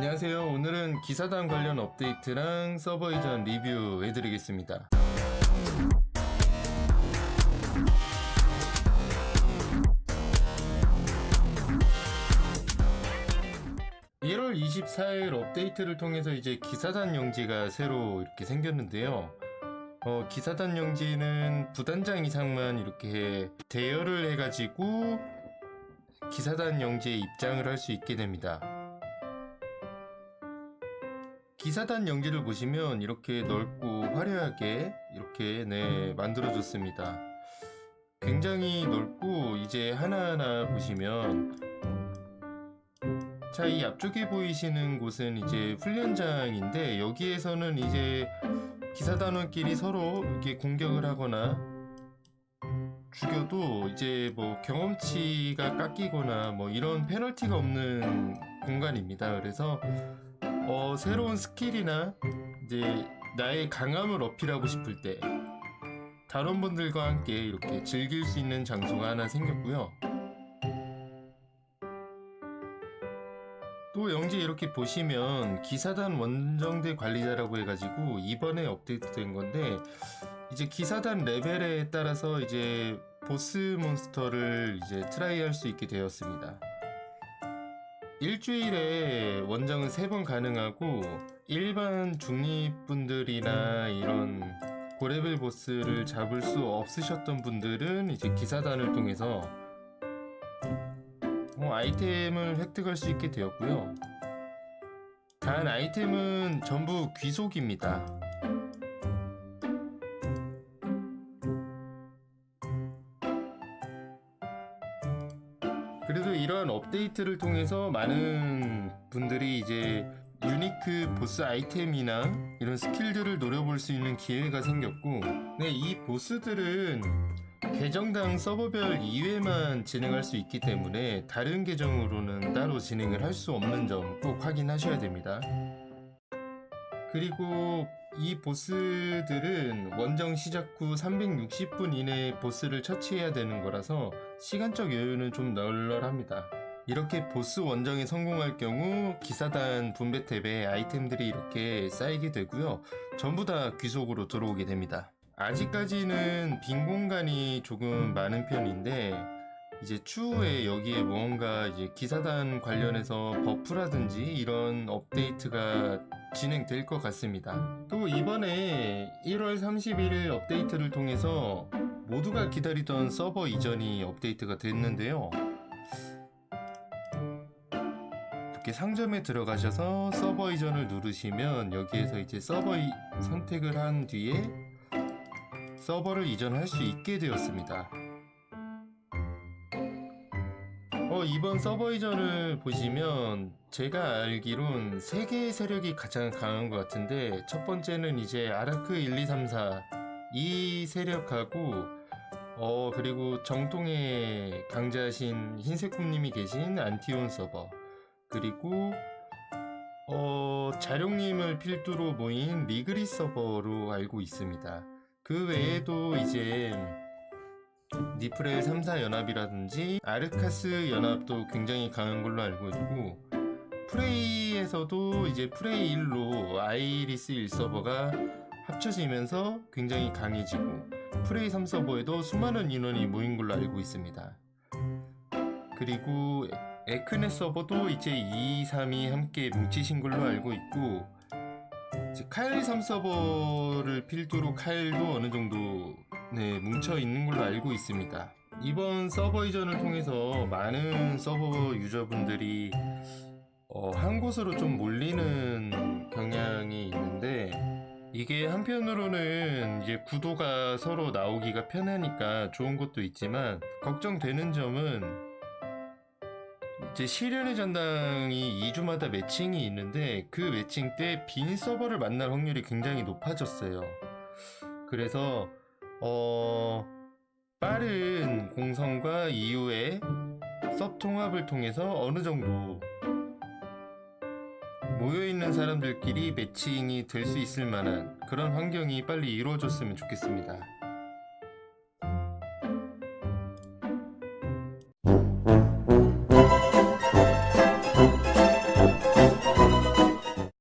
안녕하세요. 오늘은 기사단 관련 업데이트랑 서버 이전 리뷰 해드리겠습니다. (1월 24일) 업데이트를 통해서 이제 기사단 영지가 새로 이렇게 생겼는데요. 어, 기사단 영지는 부단장 이상만 이렇게 대여를 해가지고 기사단 영지에 입장을 할 수 있게 됩니다. 기사단 영지를 보시면 이렇게 넓고 화려하게 이렇게 네 만들어졌습니다. 굉장히 넓고 이제 하나하나 보시면 자 이 앞쪽에 보이시는 곳은 이제 훈련장인데 여기에서는 이제 기사단원끼리 서로 이렇게 공격을 하거나 죽여도 이제 뭐 경험치가 깎이거나 뭐 이런 페널티가 없는 공간입니다. 그래서 어, 새로운 스킬이나 이제 나의 강함을 어필하고 싶을 때 다른 분들과 함께 이렇게 즐길 수 있는 장소가 하나 생겼고요. 또 영지 이렇게 보시면 기사단 원정대 관리자라고 해가지고 이번에 업데이트된 건데 이제 기사단 레벨에 따라서 이제 보스 몬스터를 이제 트라이할 수 있게 되었습니다. 일주일에 원정은 3번 가능하고 일반 중립분들이나 이런 고레벨 보스를 잡을 수 없으셨던 분들은 이제 기사단을 통해서 어, 아이템을 획득할 수 있게 되었고요. 단 아이템은 전부 귀속입니다. 그래도 이러한 업데이트를 통해서 많은 분들이 이제 유니크 보스 아이템이나 이런 스킬들을 노려볼 수 있는 기회가 생겼고, 네, 이 보스들은 계정당 서버별 2회만 진행할 수 있기 때문에 다른 계정으로는 따로 진행을 할 수 없는 점 꼭 확인하셔야 됩니다. 그리고 이 보스들은 원정 시작 후 360분 이내에 보스를 처치해야 되는 거라서 시간적 여유는 좀 널널합니다. 이렇게 보스 원정에 성공할 경우 기사단 분배 탭에 아이템들이 이렇게 쌓이게 되고요. 전부 다 귀속으로 들어오게 됩니다. 아직까지는 빈 공간이 조금 많은 편인데 이제 추후에 여기에 무언가 이제 기사단 관련해서 버프라든지 이런 업데이트가 진행될 것 같습니다. 또 이번에 1월 31일 업데이트를 통해서 모두가 기다리던 서버 이전이 업데이트가 됐는데요. 이렇게 상점에 들어가셔서 서버 이전을 누르시면 여기에서 이제 서버 이- 선택을 한 뒤에 서버를 이전할 수 있게 되었습니다. 어, 이번 서버 이전을 보시면 제가 알기론 3개의 세력이 가장 강한 것 같은데 첫 번째는 이제 아라크 1, 2, 3, 4 이 세력하고 어 그리고 정통의 강자신 흰색꿈님이 계신 안티온 서버 그리고 어 자룡님을 필두로 모인 리그리 서버로 알고 있습니다. 그 외에도 이제 니프렐 3사 연합이라든지 아르카스 연합도 굉장히 강한 걸로 알고 있고 프레이에서도 이제 프레이 1로 아이리스 1 서버가 합쳐지면서 굉장히 강해지고 프레이 3 서버에도 수많은 인원이 모인 걸로 알고 있습니다. 그리고 에크네 서버도 이제 2, 3이 함께 뭉치신 걸로 알고 있고 이제 카일 3서버를 필두로 카일도 어느 정도 네, 뭉쳐 있는 걸로 알고 있습니다. 이번 서버 이전을 통해서 많은 서버 유저분들이 어, 한 곳으로 좀 몰리는 경향이 있는데 이게 한편으로는 이제 구도가 서로 나오기가 편하니까 좋은 것도 있지만 걱정되는 점은 이제 시련의 전당이 2주마다 매칭이 있는데 그 매칭 때 빈 서버를 만날 확률이 굉장히 높아졌어요. 그래서 어, 빠른 공성과 이후에 섭 통합을 통해서 어느 정도 모여있는 사람들끼리 매칭이 될 수 있을 만한 그런 환경이 빨리 이루어졌으면 좋겠습니다.